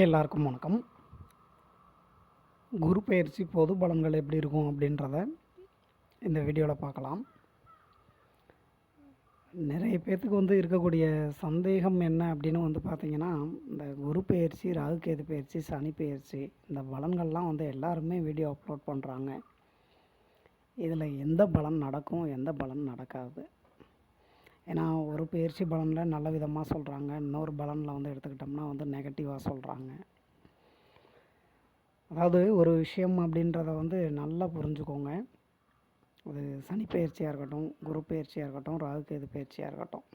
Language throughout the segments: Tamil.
எல்லாருக்கும் வணக்கம். குரு பயிற்சி பொது பலன்கள் எப்படி இருக்கும் அப்படின்றத இந்த வீடியோவில் பார்க்கலாம். நிறைய பேர்த்துக்கு வந்து இருக்கக்கூடிய சந்தேகம் என்ன அப்படின்னு வந்து பார்த்திங்கன்னா இந்த குரு பயிற்சி ராகுகேது பயிற்சி சனி பயிற்சி இந்த பலன்கள்லாம் வந்து எல்லாருமே வீடியோ அப்லோட் பண்ணுறாங்க. இதில் எந்த பலன் நடக்கும் எந்த பலன் நடக்காது. ஏன்னா ஒரு பயிற்சி பலனில் நல்ல விதமாக சொல்கிறாங்க இன்னொரு பலனில் வந்து எடுத்துக்கிட்டோம்னா வந்து நெகட்டிவாக சொல்கிறாங்க அதாவது ஒரு விஷயம் அப்படின்றத வந்து நல்லா புரிஞ்சுக்கோங்க. அது சனி பயிற்சியாக இருக்கட்டும் குரு பயிற்சியாக இருக்கட்டும் ராகுகேது பயிற்சியாக இருக்கட்டும்.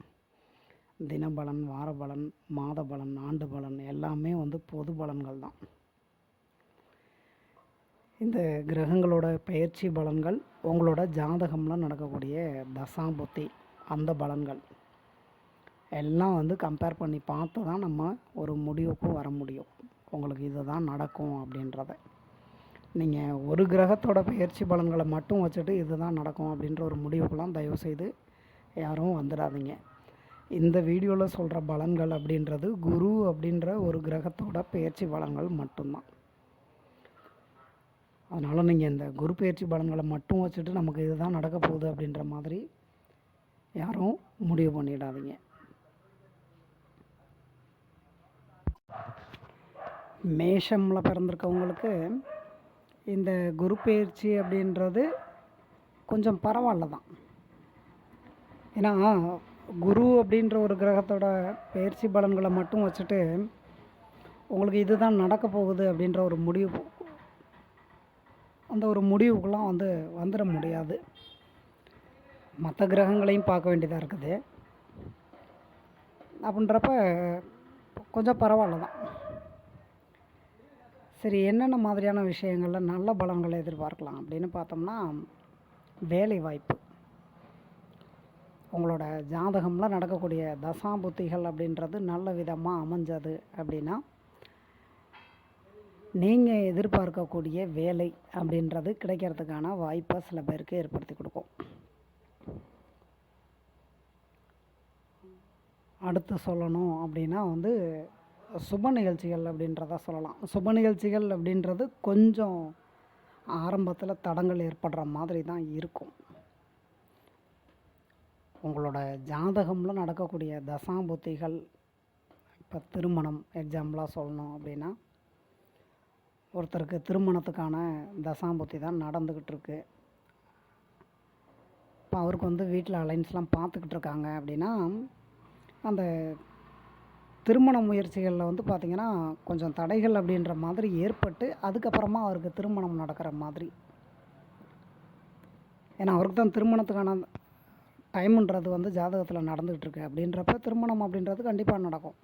தினபலன் வார பலன் மாத பலன் ஆண்டு பலன் எல்லாமே வந்து பொது பலன்கள் தான். இந்த கிரகங்களோட பயிற்சி பலன்கள் உங்களோட ஜாதகம்லாம் நடக்கக்கூடிய தசாபுத்தி. அந்த பலன்கள். எல்லாம் வந்து கம்பேர் பண்ணி பார்த்து தான் நம்ம ஒரு முடிவுக்கும் வர முடியும். உங்களுக்கு இது தான் நடக்கும் அப்படின்றத. நீங்கள் ஒரு கிரகத்தோட பயிற்சி பலன்களை மட்டும் வச்சுட்டு இது தான் நடக்கும் அப்படின்ற ஒரு முடிவுக்கெல்லாம் தயவுசெய்து யாரும் வந்துடாதீங்க. இந்த வீடியோவில் சொல்கிற பலன்கள் அப்படின்றது குரு அப்படின்ற ஒரு கிரகத்தோட பயிற்சி பலன்கள் மட்டும்தான். அதனால் நீங்கள் இந்த குரு பயிற்சி பலன்களை மட்டும் வச்சுட்டு நமக்கு இதுதான் நடக்க போகுது அப்படின்ற மாதிரி யாரும் முடிவு பண்ணிடாதீங்க. மேஷமில் பிறந்திருக்கவங்களுக்கு இந்த குரு பயிற்சி அப்படின்றது கொஞ்சம் பரவாயில்ல தான் ஏன்னா குரு அப்படின்ற ஒரு கிரகத்தோட பயிற்சி பலன்களை மட்டும் வச்சுட்டு உங்களுக்கு இதுதான் நடக்க போகுது அப்படின்ற ஒரு முடிவு அந்த ஒரு முடிவுக்கெலாம் வந்து வந்துட முடியாது. மற்ற கிரகங்களையும் பார்க்க வேண்டியதாக இருக்குது. அப்படின்றப்ப கொஞ்சம் பரவாயில்ல தான். சரி என்னென்ன மாதிரியான விஷயங்களில் நல்ல பலன்களை எதிர்பார்க்கலாம் அப்படின்னு பார்த்தோம்னா வேலை வாய்ப்பு. உங்களோட ஜாதகம்லாம் நடக்கக்கூடிய தசாபுத்திகள் அப்படின்றது நல்ல விதமாக அமைஞ்சது அப்படின்னா நீங்கள் எதிர்பார்க்கக்கூடிய வேலை அப்படின்றது கிடைக்கிறதுக்கான வாய்ப்பை சில பேருக்கு ஏற்படுத்தி கொடுக்கும். அடுத்து சொல்லணும் அப்படின்னா வந்து சுப நிகழ்ச்சிகள் அப்படின்றத சொல்லலாம். சுப நிகழ்ச்சிகள் அப்படின்றது கொஞ்சம் ஆரம்பத்தில் தடங்கள் ஏற்படுற மாதிரி தான் இருக்கும். உங்களோட ஜாதகமில் நடக்கக்கூடிய தசாபுத்திகள் இப்போ திருமணம் எக்ஸாம்பிளாக சொல்லணும் அப்படின்னா ஒருத்தருக்கு திருமணத்துக்கான தசாபுத்தி தான் நடந்துக்கிட்டு இருக்கு. இப்போ அவருக்கு வந்து வீட்டில் அலைன்ஸ்லாம் பார்த்துக்கிட்டு இருக்காங்க அப்படின்னா அந்த திருமண முயற்சிகளில் வந்து பார்த்திங்கன்னா கொஞ்சம் தடைகள் அப்படின்ற மாதிரி ஏற்பட்டு அதுக்கப்புறமா அவருக்கு திருமணம் நடக்கிற மாதிரி. ஏன்னா அவருக்கு தான் திருமணத்துக்கான டைமுன்றது வந்து ஜாதகத்தில் நடந்துகிட்டு இருக்கு அப்படின்றப்ப திருமணம் அப்படின்றது கண்டிப்பாக நடக்கும்.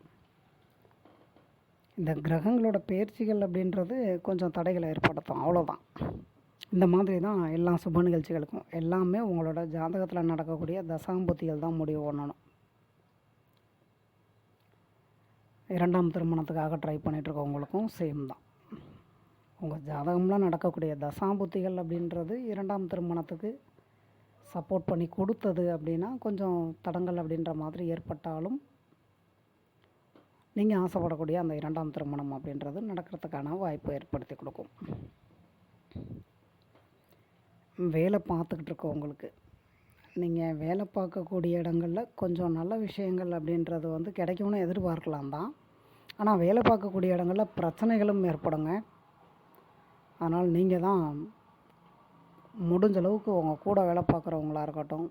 இந்த கிரகங்களோட பயிற்சிகள் அப்படின்றது கொஞ்சம் தடைகளை ஏற்படுத்தும். அவ்வளோதான் இந்த மாதிரி தான் எல்லா சுப நிகழ்ச்சிகளுக்கும். எல்லாமே உங்களோட ஜாதகத்தில் நடக்கக்கூடிய தசாம்புத்திகள் தான் முடிவு பண்ணணும். இரண்டாம் திருமணத்துக்காக ட்ரை பண்ணிகிட்ருக்கவங்களுக்கும் சேம் தான். உங்கள் ஜாதகம்லாம் நடக்கக்கூடிய தசாபுத்திகள் அப்படின்றது இரண்டாம் திருமணத்துக்கு சப்போர்ட் பண்ணி கொடுத்தது அப்படின்னா கொஞ்சம் தடங்கள் அப்படின்ற மாதிரி ஏற்பட்டாலும் நீங்கள் ஆசைப்படக்கூடிய அந்த இரண்டாம் திருமணம் அப்படின்றது நடக்கிறதுக்கான வாய்ப்பு ஏற்படுத்தி கொடுக்கும். வேலை பார்த்துக்கிட்டு இருக்கவங்களுக்கு நீங்கள் வேலை பார்க்கக்கூடிய இடங்களில் கொஞ்சம் நல்ல விஷயங்கள் அப்படின்றது வந்து கிடைக்கும்னு எதிர்பார்க்கலாம் தான். ஆனால் வேலை பார்க்கக்கூடிய இடங்களில் பிரச்சனைகளும் ஏற்படுங்க. அதனால் நீங்கள் தான் முடிஞ்ச அளவுக்கு உங்கள் கூட வேலை பார்க்குறவங்களா இருக்கட்டும்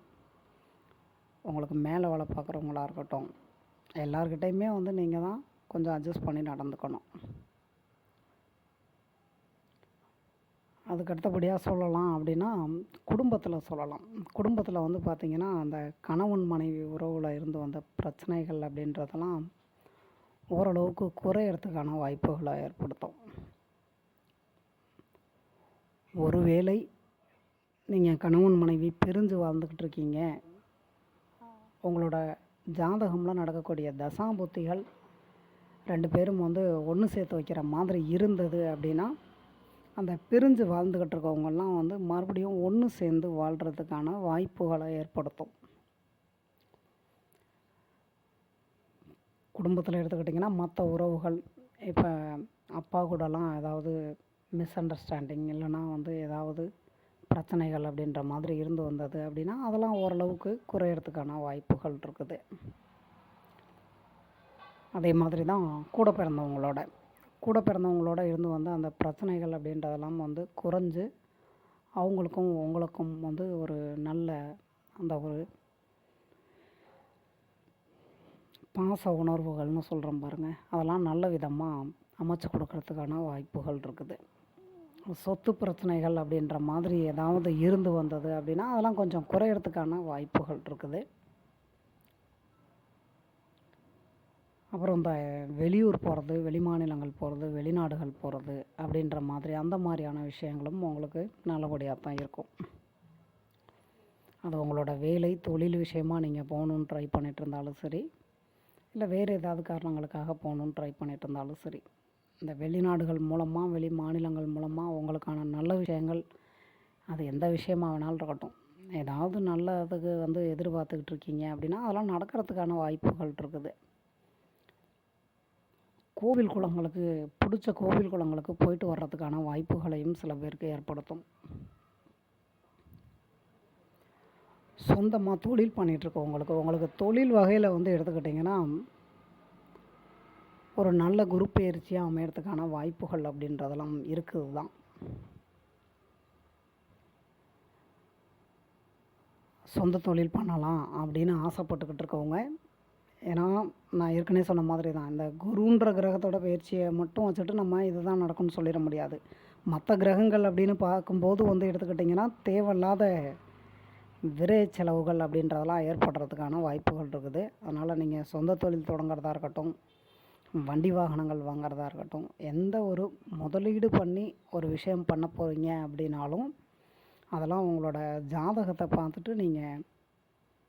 உங்களுக்கு மேலே வேலை பார்க்குறவங்களா இருக்கட்டும் எல்லார்கிட்டையுமே வந்து நீங்கள் தான் கொஞ்சம் அட்ஜஸ்ட் பண்ணி நடந்துக்கணும். அதுக்கு அடுத்தபடியாக சொல்லலாம் அப்படின்னா குடும்பத்தில் சொல்லலாம். குடும்பத்தில் வந்து பார்த்திங்கன்னா அந்த கணவன் மனைவி உறவில் இருந்து வந்த பிரச்சனைகள் அப்படின்றதெல்லாம் ஓரளவுக்கு குறையறதுக்கான வாய்ப்புகளை ஏற்படுத்தும். ஒருவேளை நீங்கள் கணவன் மனைவி பிரிஞ்சு வாழ்ந்துக்கிட்டு இருக்கீங்க. உங்களோட ஜாதகம்லாம் நடக்கக்கூடிய தசாபுத்திகள் ரெண்டு பேரும் வந்து ஒன்று சேர்த்து வைக்கிற மாதிரி இருந்தது அப்படின்னா அந்த பிரிஞ்சு வாழ்ந்துக்கிட்டு இருக்கவங்கெல்லாம் வந்து மறுபடியும் ஒன்று சேர்ந்து வாழ்கிறதுக்கான வாய்ப்புகளை ஏற்படுத்தும். குடும்பத்தில் எடுத்துக்கிட்டிங்கன்னா மற்ற உறவுகள் இப்போ அப்பா கூடலாம் ஏதாவது மிஸ் அண்டர்ஸ்டாண்டிங் இல்லைன்னா வந்து ஏதாவது பிரச்சனைகள் அப்படின்ற மாதிரி இருந்து வந்தது அப்படின்னா அதெல்லாம் ஓரளவுக்கு குறையிறதுக்கான வாய்ப்புகள் இருக்குது. அதே மாதிரி தான் கூட பிறந்தவங்களோட. கூட பிறந்தவங்களோட இருந்து வந்து அந்த பிரச்சனைகள் அப்படின்றதெல்லாம் வந்து குறைஞ்சு அவங்களுக்கும் உங்களுக்கும் வந்து ஒரு நல்ல அந்த ஒரு பாச உணர்வுகள்னு சொல்கிறோம் பாருங்கள் அதெல்லாம் நல்ல விதமாக அமைச்சு கொடுக்கறதுக்கான வாய்ப்புகள் இருக்குது. சொத்து பிரச்சனைகள் அப்படின்ற மாதிரி ஏதாவது இருந்து வந்தது அப்படின்னா அதெல்லாம் கொஞ்சம் குறையறதுக்கான வாய்ப்புகள் இருக்குது. அப்புறம் இந்த வெளியூர் போகிறது வெளிமாநிலங்கள் போகிறது வெளிநாடுகள் போகிறது அப்படின்ற மாதிரி அந்த மாதிரியான விஷயங்களும் உங்களுக்கு நல்லபடியாக தான் இருக்கும். அது உங்களோட வேலை தொழில் விஷயமாக நீங்கள் போகணுன்னு ட்ரை பண்ணிட்டு இருந்தாலும் சரி இல்லை வேறு ஏதாவது காரணங்களுக்காக போகணுன்னு ட்ரை பண்ணிட்டு இருந்தாலும் சரி. இந்த வெளிநாடுகள் மூலமாக வெளி மாநிலங்கள் மூலமாக உங்களுக்கான நல்ல விஷயங்கள் அது எந்த விஷயமா வேணாலும் இருக்கட்டும். ஏதாவது நல்லதுக்கு வந்து எதிர்பார்த்துக்கிட்டு இருக்கீங்க அப்படின்னா அதெல்லாம் நடக்கிறதுக்கான வாய்ப்புகள் இருக்குது. கோவில் குளங்களுக்கு பிடிச்ச கோவில் குளங்களுக்கு போயிட்டு வர்றதுக்கான வாய்ப்புகளையும் சில பேருக்கு ஏற்படுத்தும். சொந்தமாக தொழில் பண்ணிகிட்ருக்கவங்களுக்கு உங்களுக்கு. தொழில் வகையில் வந்து எடுத்துக்கிட்டிங்கன்னா ஒரு நல்ல குரு பயிற்சியாக அமையறதுக்கான வாய்ப்புகள் அப்படின்றதெல்லாம் இருக்குது தான் சொந்த தொழில் பண்ணலாம் அப்படின்னு ஆசைப்பட்டுக்கிட்டு இருக்கவங்க ஏன்னா நான் ஏற்கனவே சொன்ன மாதிரி தான் இந்த குருன்ற கிரகத்தோட பயிற்சியை மட்டும் வச்சுட்டு நம்ம இதுதான் நடக்கும்னு சொல்லிட முடியாது. மற்ற கிரகங்கள் அப்படின்னு பார்க்கும்போது வந்து எடுத்துக்கிட்டிங்கன்னா தேவையில்லாத விரை செலவுகள் அப்படின்றதெல்லாம் ஏற்படுறதுக்கான வாய்ப்புகள் இருக்குது. அதனால் நீங்கள் சொந்த தொழில் தொடங்குறதா இருக்கட்டும் வண்டி வாகனங்கள் வாங்குறதா இருக்கட்டும் எந்த ஒரு முதலீடு பண்ணி ஒரு விஷயம் பண்ண போகிறீங்க அப்படின்னாலும் அதெல்லாம் உங்களோட ஜாதகத்தை பார்த்துட்டு நீங்கள்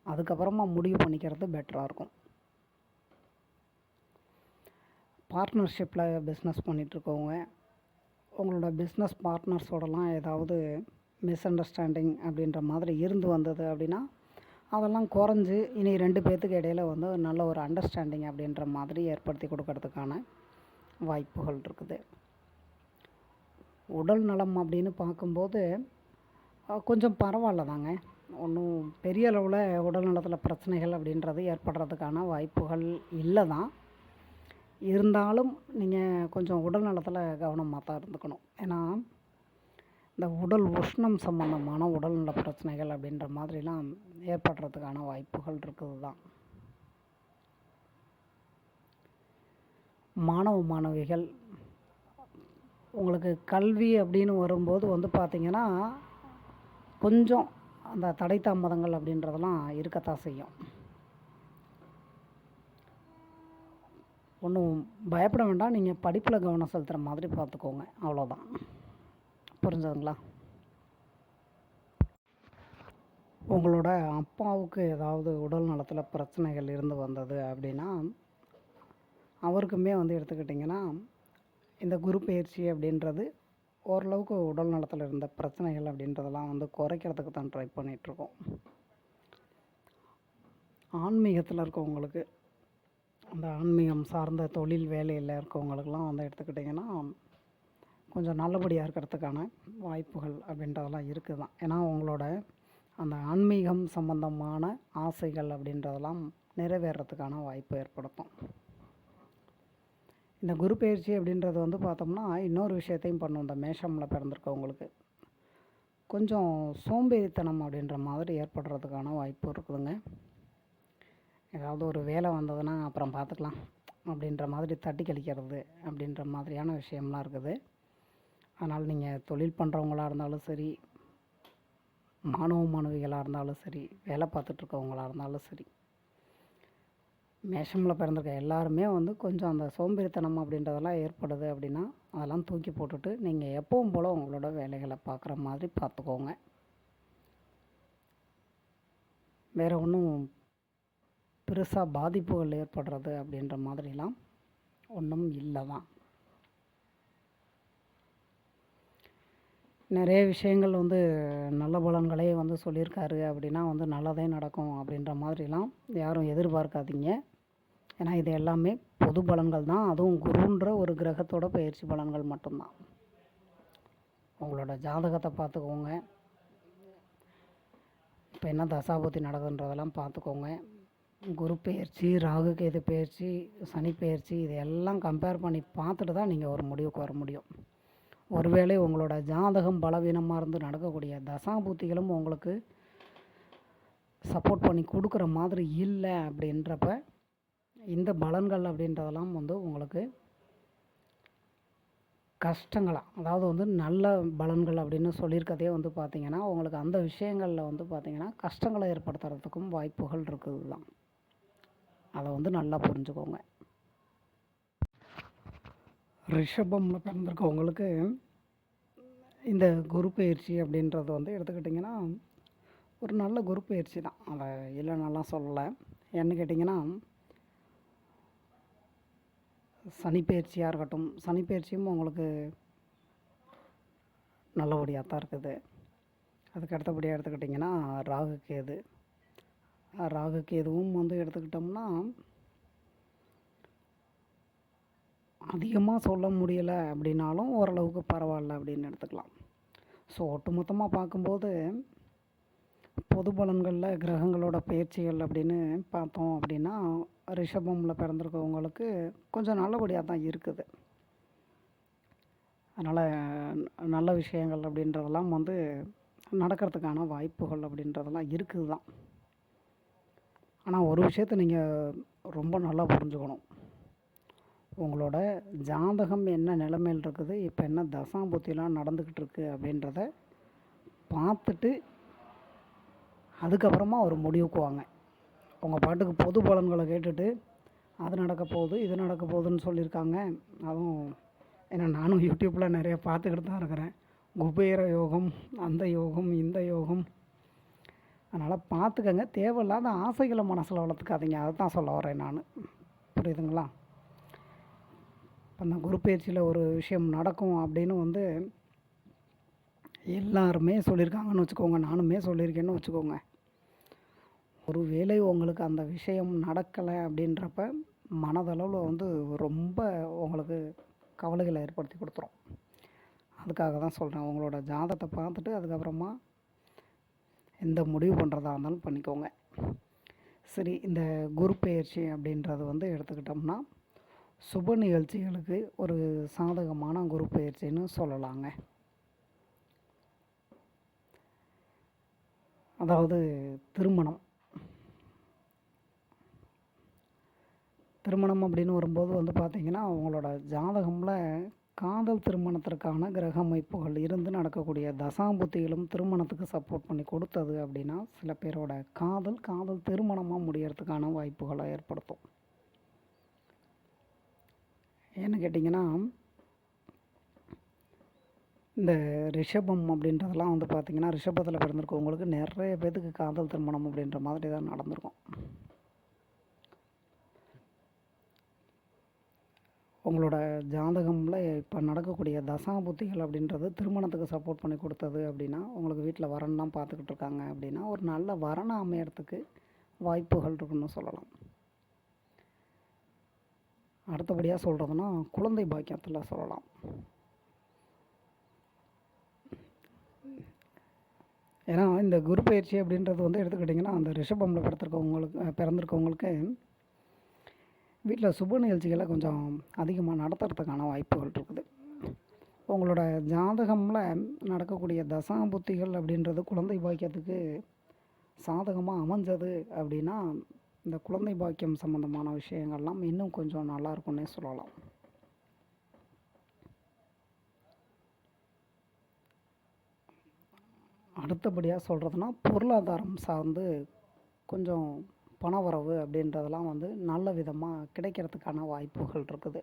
அதுக்கப்புறமா முடிவு பண்ணிக்கிறது பெட்டராக இருக்கும். பார்ட்னர்ஷிப்பில் பிஸ்னஸ் பண்ணிகிட்ருக்கவங்க உங்களோட பிஸ்னஸ் பார்ட்னர்ஸோடலாம் ஏதாவது மிஸ் அண்டர்ஸ்டாண்டிங் அப்படின்ற மாதிரி இருந்து வந்தது அப்படின்னா அதெல்லாம் குறைஞ்சி இனி ரெண்டு பேர்த்துக்கு இடையில வந்து நல்ல ஒரு அண்டர்ஸ்டாண்டிங் அப்படின்ற மாதிரி ஏற்படுத்தி கொடுக்கறதுக்கான வாய்ப்புகள் இருக்குது. உடல் நலம் அப்படின்னு பார்க்கும்போது கொஞ்சம் பரவாயில்ல தாங்க. ஒன்றும் பெரிய அளவில் உடல் நலத்தில் பிரச்சனைகள் அப்படின்றது ஏற்படுறதுக்கான வாய்ப்புகள் இல்லை தான். இருந்தாலும் நீங்கள் கொஞ்சம் உடல் நலத்தில் கவனமாக தான் இருந்துக்கணும். ஏன்னா இந்த உடல் உஷ்ணம் சம்பந்தமான உடல்நல பிரச்சனைகள் அப்படின்ற மாதிரிலாம் ஏற்படுறதுக்கான வாய்ப்புகள் இருக்குது தான். மாணவ மாணவிகள் உங்களுக்கு கல்வி அப்படின்னு வரும்போது வந்து பார்த்திங்கன்னா கொஞ்சம் அந்த தடை தாமதங்கள் அப்படின்றதெல்லாம் இருக்கத்தான் செய்யும். ஒன்றும் பயப்பட வேண்டாம். நீங்கள் படிப்பில் கவனம் செலுத்துகிற மாதிரி பார்த்துக்கோங்க. அவ்வளோதான் புரிஞ்சதுங்களா? உங்களோட அப்பாவுக்கு ஏதாவது உடல் நலத்தில் பிரச்சனைகள் இருந்து வந்தது அப்படின்னா அவருக்குமே வந்து எடுத்துக்கிட்டிங்கன்னா இந்த குரு பயிற்சி அப்படின்றது ஓரளவுக்கு உடல் நலத்தில் இருந்த பிரச்சனைகள் அப்படின்றதெல்லாம் வந்து குறைக்கிறதுக்கு தான் ட்ரை பண்ணிகிட்ருக்கோம் ஆன்மீகத்தில் இருக்கவங்களுக்கு அந்த ஆன்மீகம் சார்ந்த தொழில் வேலையில் இருக்கவங்களுக்கெல்லாம் வந்து எடுத்துக்கிட்டிங்கன்னா கொஞ்சம் நல்லபடியாக இருக்கிறதுக்கான வாய்ப்புகள் அப்படின்றதெல்லாம் இருக்குது தான் ஏன்னா உங்களோட அந்த ஆன்மீகம் சம்பந்தமான ஆசைகள் அப்படின்றதெல்லாம் நிறைவேறத்துக்கான வாய்ப்பு ஏற்படுத்தும். இந்த குரு பயிற்சி அப்படின்றது வந்து பார்த்தோம்னா இன்னொரு விஷயத்தையும் பண்ணும். இந்த மேஷமில் பிறந்திருக்கவங்களுக்கு கொஞ்சம் சோம்பேறித்தனம் அப்படின்ற மாதிரி ஏற்படுறதுக்கான வாய்ப்பு இருக்குதுங்க. ஏதாவது ஒரு வேலை வந்ததுன்னா அப்புறம் பார்த்துக்கலாம். அப்படின்ற மாதிரி தட்டி கழிக்கிறது அப்படின்ற மாதிரியான விஷயம்லாம் இருக்குது. அதனால் நீங்கள் தொழில் பண்ணுறவங்களாக இருந்தாலும் சரி மாணவ மாணவிகளாக இருந்தாலும் சரி வேலை பார்த்துட்ருக்கவங்களாக இருந்தாலும் சரி மேஷமில் பிறந்திருக்க எல்லாருமே வந்து கொஞ்சம் அந்த சோம்பேறித்தனம் அப்படின்றதெல்லாம் ஏற்படுது அப்படின்னா அதெல்லாம் தூக்கி போட்டுட்டு நீங்கள் எப்பவும் போல் உங்களோட வேலைகளை பார்க்குற மாதிரி பார்த்துக்கோங்க. வேறு ஒன்றும் பெருசாக பாதிப்புகள் ஏற்படுறது அப்படின்ற மாதிரிலாம் ஒன்றும் இல்லை தான் நிறைய விஷயங்கள் வந்து நல்ல பலன்களே வந்து சொல்லியிருக்காரு. அப்படின்னா வந்து நல்லதே நடக்கும் அப்படின்ற மாதிரிலாம் யாரும் எதிர்பார்க்காதீங்க. ஏன்னா இது எல்லாமே பொது பலன்கள் தான். அதுவும் குருன்ற ஒரு கிரகத்தோட பயிற்சி பலன்கள் மட்டும்தான். உங்களோட ஜாதகத்தை பார்த்துக்கோங்க. இப்போ என்ன தசாபுத்தி நடக்குதுன்றதெல்லாம் பார்த்துக்கோங்க. குரு பயிற்சி ராகு கேது பயிற்சி சனி பயிற்சி இது எல்லாம் கம்பேர் பண்ணி பார்த்துட்டு தான் நீங்கள் ஒரு முடிவுக்கு வர முடியும். ஒருவேளை உங்களோட ஜாதகம் பலவீனமாக இருந்து நடக்கக்கூடிய தசாபூத்திகளும் உங்களுக்கு சப்போர்ட் பண்ணி கொடுக்குற மாதிரி இல்லை அப்படின்றப்ப இந்த பலன்கள் அப்படின்றதெல்லாம் வந்து உங்களுக்கு கஷ்டங்களாக அதாவது வந்து நல்ல பலன்கள் அப்படின்னு சொல்லியிருக்கதே வந்து பார்த்திங்கன்னா உங்களுக்கு அந்த விஷயங்களில் வந்து பார்த்திங்கன்னா கஷ்டங்களை ஏற்படுத்துறதுக்கும் வாய்ப்புகள் இருக்குது தான் அதை வந்து நல்லா புரிஞ்சுக்கோங்க. ரிஷபமில் பிறந்திருக்கவங்களுக்கு இந்த குரு பயிற்சி அப்படின்றது வந்து எடுத்துக்கிட்டிங்கன்னா ஒரு நல்ல குரு பயிற்சி தான். அதை இல்லைன்னெல்லாம் சொல்லலை. ஏன்னு கேட்டிங்கன்னா சனி பயிற்சியாக இருக்கட்டும் சனி பயிற்சியும் உங்களுக்கு நல்லபடியாக தான் இருக்குது. அதுக்கு அடுத்தபடியாக எடுத்துக்கிட்டிங்கன்னா ராகு கேது. ராகு கேதுவும் வந்து எடுத்துக்கிட்டோம்னா அதிகமாக சொல்ல முடியலை அப்படின்னாலும் ஓரளவுக்கு பரவாயில்ல அப்படின்னு எடுத்துக்கலாம். ஸோ ஒட்டுமொத்தமாக பார்க்கும்போது பொது பலன்களில் கிரகங்களோட பயிற்சிகள் அப்படின்னு பார்த்தோம் அப்படின்னா ரிஷபமில் பிறந்திருக்கவங்களுக்கு கொஞ்சம் நல்லபடியாக தான் இருக்குது. அதனால் நல்ல விஷயங்கள் அப்படின்றதெல்லாம் வந்து நடக்கிறதுக்கான வாய்ப்புகள் அப்படின்றதெல்லாம் இருக்குது தான் ஆனால் ஒரு விஷயத்தை நீங்கள் ரொம்ப நல்லா புரிஞ்சுக்கணும். உங்களோட ஜாதகம் என்ன நிலைமையில் இருக்குது இப்போ என்ன தசாம்புத்திலாம் நடந்துக்கிட்டு இருக்குது அப்படின்றத பார்த்துட்டு அதுக்கப்புறமா ஒரு முடிவுக்கு வாங்க. உங்கள் பாட்டுக்கு பொது பலன்களை கேட்டுட்டு அது நடக்க போகுது இது நடக்க போகுதுன்னு சொல்லியிருக்காங்க. அதுவும் ஏன்னா நானும் யூடியூப்பில் நிறைய பார்த்துக்கிட்டு தான் இருக்கிறேன். குபேர யோகம் அந்த யோகம் இந்த யோகம். அதனால் பார்த்துக்கங்க. தேவையில்லாத ஆசைகளை மனசில் வளர்த்துக்காதீங்க. அதை தான் சொல்ல வரேன் நான். புரியுதுங்களா? அந்த குரு பயிற்சியில் ஒரு விஷயம் நடக்கும் அப்படின்னு வந்து எல்லாருமே சொல்லியிருக்காங்கன்னு வச்சுக்கோங்க. நானுமே சொல்லியிருக்கேன்னு வச்சுக்கோங்க. ஒரு வேளை உங்களுக்கு அந்த விஷயம் நடக்கலை அப்படின்றப்ப மனதளவில் வந்து ரொம்ப உங்களுக்கு கவலைகளை ஏற்படுத்தி கொடுத்துரும். அதுக்காக தான் சொல்கிறேன் உங்களோட ஜாதகத்தை பார்த்துட்டு அதுக்கப்புறமா எந்த முடிவு பண்ணுறதா இருந்தாலும் பண்ணிக்கோங்க. சரி இந்த குரு பயிற்சி அப்படின்றது வந்து எடுத்துக்கிட்டோம்னா சுப நிகழ்ச்சிகளுக்கு ஒரு சாதகமான குரு பெயர்ச்சின்னு சொல்லலாங்க. அதாவது திருமணம். திருமணம் அப்படின்னு வரும்போது வந்து பார்த்திங்கன்னா அவங்களோட ஜாதகமில் காதல் திருமணத்திற்கான கிரக அமைப்புகள் இருந்து நடக்கக்கூடிய தசாம்புத்திகளும் திருமணத்துக்கு சப்போர்ட் பண்ணி கொடுத்தது அப்படின்னா சில பேரோட காதல் காதல் திருமணமாக முடியறதுக்கான வாய்ப்புகளை ஏற்படுத்தும். ஏன்னு கேட்டிங்கன்னா இந்த ரிஷபம் அப்படின்றதெல்லாம் வந்து பார்த்திங்கன்னா ரிஷபத்தில் பிறந்திருக்கவங்களுக்கு நிறைய பேத்துக்கு காதல் திருமணம் அப்படின்ற மாதிரி தான் நடந்திருக்கும். உங்களோட ஜாதகமில் இப்போ நடக்கக்கூடிய தசாபுத்திகள் அப்படின்றது திருமணத்துக்கு சப்போர்ட் பண்ணி கொடுத்தது அப்படின்னா உங்களுக்கு வீட்டில் வரன்லாம் பார்த்துக்கிட்டு இருக்காங்க அப்படின்னா ஒரு நல்ல வரனை அமையறதுக்கு வாய்ப்புகள் இருக்குன்னு சொல்லலாம். அடுத்தபடியாக சொல்கிறதுனா குழந்தை பாக்கியத்தில் சொல்லலாம். ஏன்னா இந்த குரு பயிற்சி அப்படின்றது வந்து எடுத்துக்கிட்டிங்கன்னா அந்த ரிஷபமில் பிறந்திருக்கவங்களுக்கு பிறந்திருக்கவங்களுக்கு வீட்டில் சுப நிகழ்ச்சிகளை கொஞ்சம் அதிகமாக நடத்துறதுக்கான வாய்ப்புகள் இருக்குது. உங்களோட ஜாதகமில் நடக்கக்கூடிய தசாபுத்திகள் அப்படின்றது குழந்தை பாக்கியத்துக்கு சாதகமாக அமைஞ்சது அப்படின்னா இந்த குழந்தை பாக்கியம் சம்மந்தமான விஷயங்கள்லாம் இன்னும் கொஞ்சம் நல்லா இருக்கும்னே சொல்லலாம். அடுத்தபடியாக சொல்கிறதுனா பொருளாதாரம் சார்ந்து கொஞ்சம் பணவரவு அப்படின்றதெல்லாம் வந்து நல்ல விதமாக கிடைக்கிறதுக்கான வாய்ப்புகள் இருக்குது.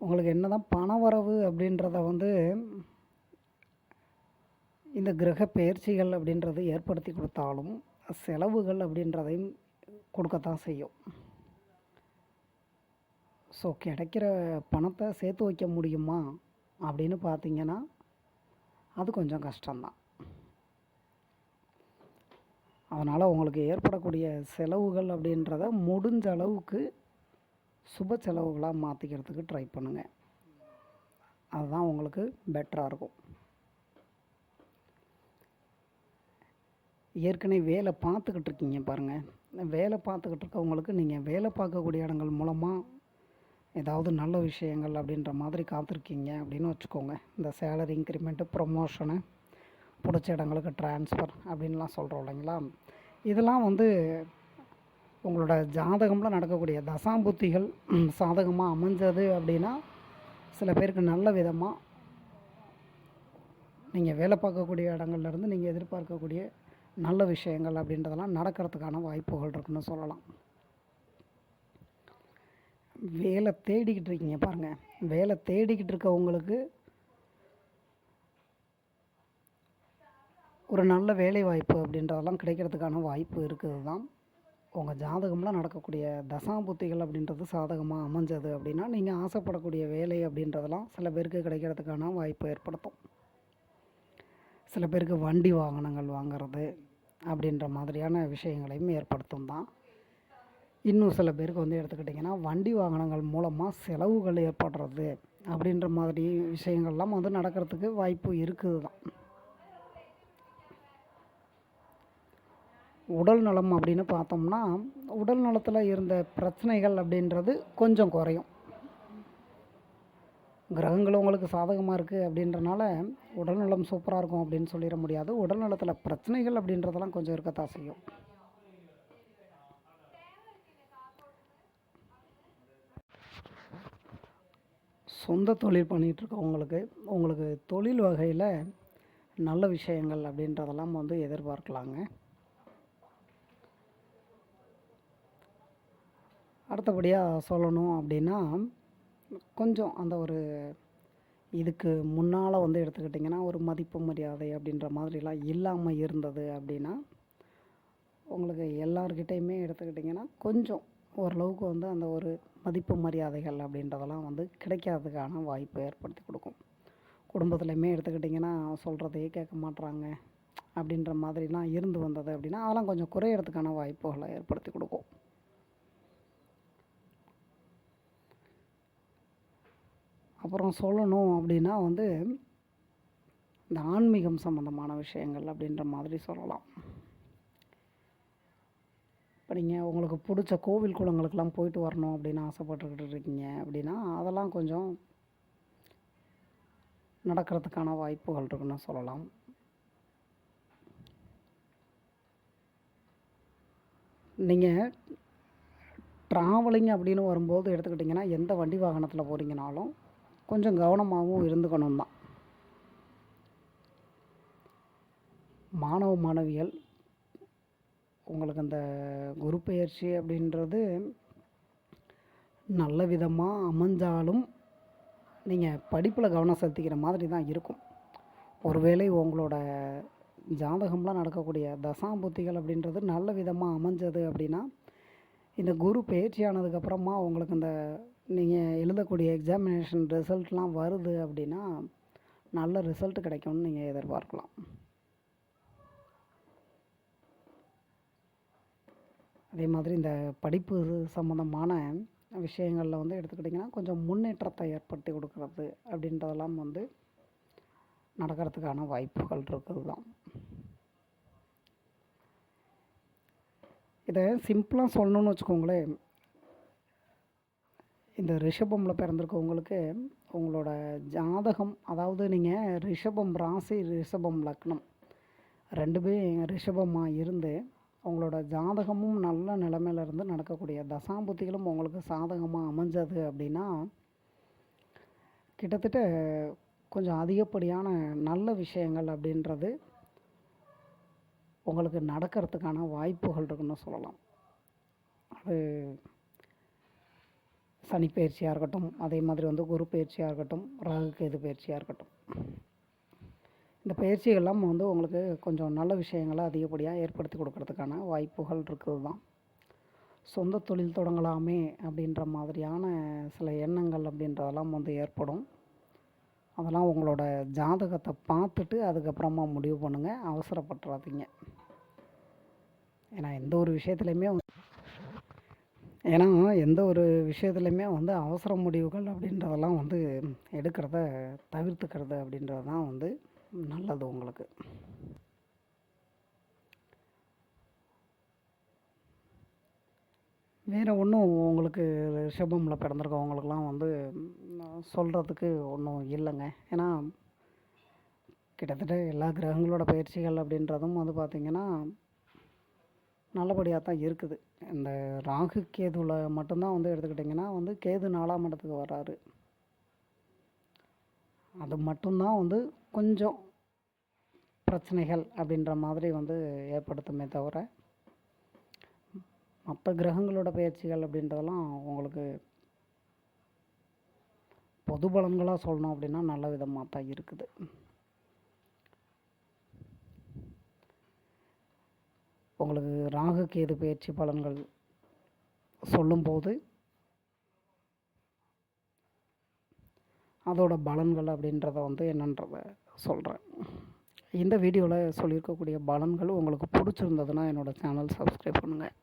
உங்களுக்கு என்ன தான் பணவரவு அப்படின்றத வந்து இந்த கிரக பெயர்ச்சிகள் அப்படின்றது ஏற்படுத்தி கொடுத்தாலும் செலவுகள் அப்படின்றதையும் கொடுக்கத்தான் செய்யும். ஸோ கிடைக்கிற பணத்தை சேர்த்து வைக்க முடியுமா அப்படின்னு பார்த்தீங்கன்னா அது கொஞ்சம் கஷ்டம்தான். அதனால் உங்களுக்கு ஏற்படக்கூடிய செலவுகள் அப்படின்றத முடிஞ்ச அளவுக்கு சுப செலவுகளாக மாற்றிக்கிறதுக்கு ட்ரை பண்ணுங்கள் அதுதான் உங்களுக்கு பெட்டராக இருக்கும். ஏற்கனவே வேலை பார்த்துக்கிட்டு இருக்கீங்க பாருங்கள் வேலை பார்த்துக்கிட்டு இருக்கவங்களுக்கு நீங்கள் வேலை பார்க்கக்கூடிய இடங்கள் மூலமாக ஏதாவது நல்ல விஷயங்கள் அப்படின்ற மாதிரி காத்திருக்கீங்க அப்படின்னு வச்சுக்கோங்க. இந்த சேலரி இன்க்ரிமெண்ட்டு ப்ரொமோஷனு பிடிச்ச இடங்களுக்கு ட்ரான்ஸ்ஃபர் அப்படின்லாம் சொல்கிறோம் இல்லைங்களா? இதெல்லாம் வந்து உங்களோட ஜாதகமில் நடக்கக்கூடிய தசாம்புத்திகள் சாதகமாக அமைஞ்சது அப்படின்னா சில பேருக்கு நல்ல விதமாக நீங்கள் வேலை பார்க்கக்கூடிய இடங்கள்லேருந்து நீங்கள் எதிர்பார்க்கக்கூடிய நல்ல விஷயங்கள் அப்படின்றதெல்லாம் நடக்கிறதுக்கான வாய்ப்புகள் இருக்குன்னு சொல்லலாம். வேலை தேடிக்கிட்டு இருக்கீங்க பாருங்கள் வேலை தேடிக்கிட்டு இருக்கவங்களுக்கு ஒரு நல்ல வேலை வாய்ப்பு அப்படின்றதெல்லாம் கிடைக்கிறதுக்கான வாய்ப்பு இருக்குது தான். உங்கள் ஜாதகம்லாம் நடக்கக்கூடிய தசாபுத்திகள் அப்படின்றது சாதகமாக அமைஞ்சது அப்படின்னா நீங்கள் ஆசைப்படக்கூடிய வேலை அப்படின்றதெல்லாம் சில பேருக்கு கிடைக்கிறதுக்கான வாய்ப்பு ஏற்படுத்தும். சில பேருக்கு வண்டி வாகனங்கள் வாங்குறது அப்படின்ற மாதிரியான விஷயங்களையும் ஏற்படுத்தும் தான். இன்னும் சில பேருக்கு வந்து எடுத்துக்கிட்டிங்கன்னா வண்டி வாகனங்கள் மூலமாக செலவுகள் ஏற்படுறது அப்படின்ற மாதிரி விஷயங்கள்லாம் வந்து நடக்கிறதுக்கு வாய்ப்பு இருக்குது தான். உடல் நலம் அப்படின்னு பார்த்தோம்னா உடல் நலத்தில் இருந்த பிரச்சனைகள் அப்படின்றது கொஞ்சம் குறையும். கிரகங்கள் உங்களுக்கு சாதகமாக இருக்குது அப்படின்றனால உடல்நலம் சூப்பராக இருக்கும் அப்படின்னு சொல்லிட முடியாது. உடல் நலத்தில் பிரச்சனைகள் அப்படின்றதெல்லாம் கொஞ்சம் இருக்கத்தான் செய்யும். சொந்த தொழில் பண்ணிகிட்ருக்கவங்களுக்கு உங்களுக்கு தொழில் வகையில் நல்ல விஷயங்கள் அப்படின்றதெல்லாம் வந்து எதிர்பார்க்கலாங்க. அடுத்தபடியாக சொல்லணும் அப்படின்னா கொஞ்சம் அந்த ஒரு இதுக்கு முன்னால் வந்து எடுத்துக்கிட்டிங்கன்னா ஒரு மதிப்பு மரியாதை அப்படின்ற மாதிரிலாம் இல்லாமல் இருந்தது அப்படின்னா உங்களுக்கு எல்லார்கிட்டேயுமே எடுத்துக்கிட்டிங்கன்னா கொஞ்சம் ஓரளவுக்கு வந்து அந்த ஒரு மதிப்பு மரியாதைகள் அப்படின்றதெல்லாம் வந்து கிடைக்காததுக்கான வாய்ப்பு ஏற்படுத்தி கொடுக்கும். குடும்பத்துலையுமே எடுத்துக்கிட்டிங்கன்னா சொல்கிறதையே கேட்க மாட்றாங்க அப்படின்ற மாதிரிலாம் இருந்து வந்தது அப்படின்னா அதெல்லாம் கொஞ்சம் குறையிறதுக்கான வாய்ப்புகளை ஏற்படுத்தி கொடுக்கும். அப்புறம் சொல்லணும் அப்படின்னா வந்து இந்த ஆன்மீகம் சம்மந்தமான விஷயங்கள் அப்படின்ற மாதிரி சொல்லலாம். இப்போ நீங்கள் உங்களுக்கு பிடிச்ச கோவில் குளங்களுக்கெல்லாம் போயிட்டு வரணும் அப்படின்னு ஆசைப்பட்டுக்கிட்டு இருக்கீங்க அப்படின்னா அதெல்லாம் கொஞ்சம் நடக்கிறதுக்கான வாய்ப்புகள் இருக்குன்னு சொல்லலாம். நீங்கள் ட்ராவலிங் அப்படின்னு வரும்போது எடுத்துக்கிட்டிங்கன்னா எந்த வண்டி வாகனத்தில் போகிறீங்கனாலும் கொஞ்சம் கவனமாகவும் இருந்துக்கணும் தான் மாணவ மாணவிகள் உங்களுக்கு அந்த குரு பயிற்சி அப்படின்றது நல்ல விதமாக அமைஞ்சாலும் நீங்கள் படிப்பில் கவனம் செலுத்திக்கிற மாதிரி தான் இருக்கும். ஒருவேளை உங்களோட ஜாதகம்லாம் நடக்கக்கூடிய தசாம்புத்திகள் அப்படின்றது நல்ல விதமாக அமைஞ்சது அப்படின்னா இந்த குரு பயிற்சி ஆனதுக்கப்புறமா உங்களுக்கு இந்த நீங்கள் எழுதக்கூடிய எக்ஸாமினேஷன் ரிசல்ட்லாம் வருது அப்படின்னா நல்ல ரிசல்ட் கிடைக்கும்னு நீங்கள் எதிர்பார்க்கலாம். அதே மாதிரி இந்த படிப்பு சம்மந்தமான விஷயங்களில் வந்து எடுத்துக்கிட்டிங்கன்னா கொஞ்சம் முன்னேற்றத்தை ஏற்படுத்தி கொடுக்குறது அப்படின்றதெல்லாம் வந்து நடக்கிறதுக்கான வாய்ப்புகள் இருக்குது தான் இதை சிம்பிளாக சொல்லணும்னு வச்சுக்கோங்களேன். இந்த ரிஷபமில் பிறந்திருக்கவங்களுக்கு உங்களோட ஜாதகம் அதாவது நீங்கள் ரிஷபம் ராசி ரிஷபம் லக்னம் ரெண்டுமே ரிஷபமாக இருந்து உங்களோட ஜாதகமும் நல்ல நிலமையில இருந்து நடக்கக்கூடிய தசாம்புத்திகளும் உங்களுக்கு சாதகமாக அமைஞ்சது அப்படின்னா கிட்டத்தட்ட கொஞ்சம் அதிகப்படியான நல்ல விஷயங்கள் அப்படின்றது உங்களுக்கு நடக்கிறதுக்கான வாய்ப்புகள் இருக்குன்னு சொல்லலாம். அது சனி பயிற்சியாக இருக்கட்டும் அதே மாதிரி வந்து குரு பயிற்சியாக இருக்கட்டும் ராகு கேது பயிற்சியாக இருக்கட்டும். இந்த பயிற்சிகள்லாம் வந்து உங்களுக்கு கொஞ்சம் நல்ல விஷயங்களை அதிகப்படியாக ஏற்படுத்தி கொடுக்கறதுக்கான வாய்ப்புகள் இருக்குது தான் சொந்த தொழில் தொடங்கலாமே அப்படின்ற மாதிரியான சில எண்ணங்கள் அப்படின்றதெல்லாம் வந்து ஏற்படும். அதெல்லாம் உங்களோட ஜாதகத்தை பார்த்துட்டு அதுக்கப்புறமா முடிவு பண்ணுங்கள் அவசரப்பட்டுறாதீங்க. ஏன்னா எந்த ஒரு விஷயத்துலையுமே ஏன்னா எந்த ஒரு விஷயத்துலையுமே வந்து அவசர முடிவுகள் அப்படின்றதெல்லாம் வந்து எடுக்கிறத தவிர்த்துக்கிறது அப்படின்றது தான் வந்து நல்லது உங்களுக்கு. வேறு ஒன்றும் உங்களுக்கு ரிஷபமில் பிறந்திருக்கவங்களுக்குலாம் வந்து சொல்கிறதுக்கு ஒன்றும் இல்லைங்க. ஏன்னா கிட்டத்தட்ட எல்லா கிரகங்களோட பயிற்சிகள் அப்படின்றதும் வந்து பார்த்திங்கன்னா நல்லபடியாக தான் இருக்குது. இந்த ராகு கேதுவில் மட்டும்தான் வந்து எடுத்துக்கிட்டிங்கன்னா வந்து கேது நாலாம் இடத்துக்கு வர்றாரு. அது மட்டும்தான் வந்து கொஞ்சம் பிரச்சனைகள் அப்படின்ற மாதிரி வந்து ஏற்படுத்துமே தவிர மற்ற கிரகங்களோட பயிற்சிகள் அப்படின்றதெல்லாம் உங்களுக்கு பொது பலன்களாக சொல்லணும் அப்படின்னா நல்ல விதமாக தான் இருக்குது. உங்களுக்கு ராகு கேது பயிற்சி பலன்கள் சொல்லும்போது அதோட பலன்கள் அப்படின்றத வந்து என்னன்றத சொல்கிறேன் இந்த வீடியோவில் சொல்லியிருக்கக்கூடிய பலன்கள் உங்களுக்கு பிடிச்சிருந்ததுன்னா என்னோடய சேனல் சப்ஸ்கிரைப் பண்ணுங்கள்